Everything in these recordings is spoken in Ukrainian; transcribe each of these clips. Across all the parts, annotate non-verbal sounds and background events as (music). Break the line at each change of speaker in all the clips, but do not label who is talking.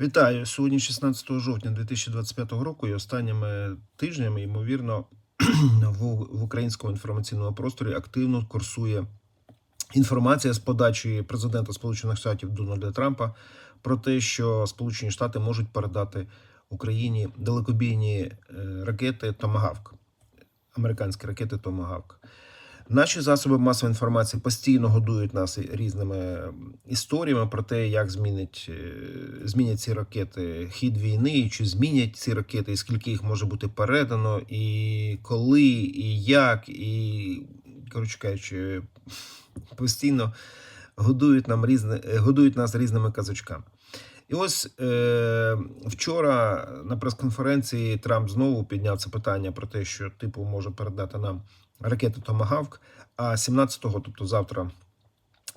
Вітаю сьогодні, 16 жовтня 2025 року, і останніми тижнями, ймовірно, (clears throat) в, українському інформаційному просторі активно курсує інформація з подачі президента Сполучених Штатів Дональда Трампа про те, що Сполучені Штати можуть передати Україні далекобійні е, ракети Томагавк, американські ракети Томагавк. Наші засоби масової інформації постійно годують нас різними історіями про те, як змінить, е, змінять ці ракети хід війни, чи змінять ці ракети, і скільки їх може бути передано, і коли, і як, і коротше кажучи, постійно годують нам різне, е, годують нас різними казочками. І ось е, вчора на прес-конференції Трамп знову підняв це питання про те, що типу може передати нам ракети Томагавк. А 17-го, тобто завтра,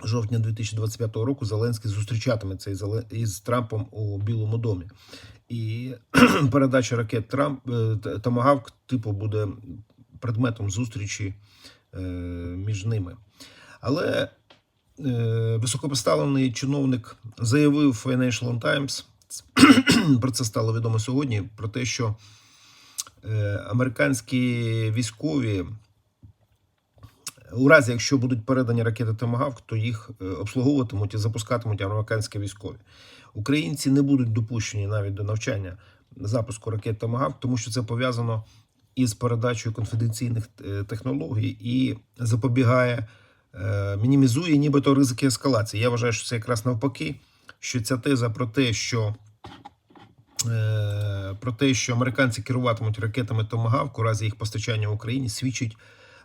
жовтня 2025 року, Зеленський зустрічатиметься із, із Трампом у Білому домі. І (clears throat) передача ракет Трамп е, Томагавк, типу, буде предметом зустрічі е, між ними. Але високопоставлений чиновник заявив Financial Times, про це стало відомо сьогодні, про те, що е, американські військові, у разі, якщо будуть передані ракети Томагавк, то їх е, обслуговуватимуть і запускатимуть американські військові. Українці не будуть допущені навіть до навчання запуску ракет Томагавк, тому що це пов'язано із передачею конфіденційних е, технологій і запобігає, е, мінімізує нібито ризики ескалації. Я вважаю, що це якраз навпаки, що ця теза про те, що е, про те, що американці керуватимуть ракетами Томагавк у разі їх постачання в Україні, свідчить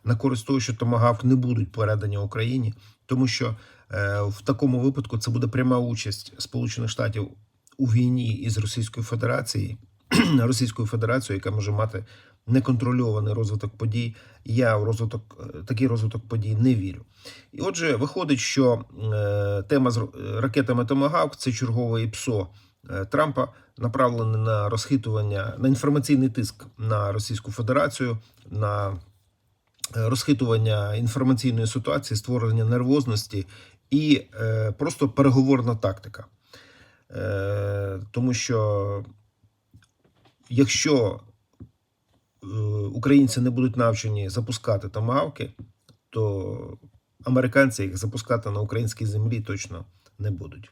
на користь того, що Томагавк не будуть передані Україні, тому що е, в такому випадку це буде пряма участь Сполучених Штатів у війні із Російською Федерацією, (clears throat) Російською Федерацією, яка може мати неконтрольований розвиток подій. Я в розвиток е, такий розвиток подій не вірю. І отже, виходить, що е, тема з ракетами Томагавк це чергове ІПСО е, Трампа, направлене на розхитування, на інформаційний тиск на Російську Федерацію, на е, розхитування інформаційної ситуації, створення нервозності і е, просто переговорна тактика. Е, тому що якщо е, українці не будуть навчені запускати томагавки, то американці їх запускати на українській землі точно не будуть.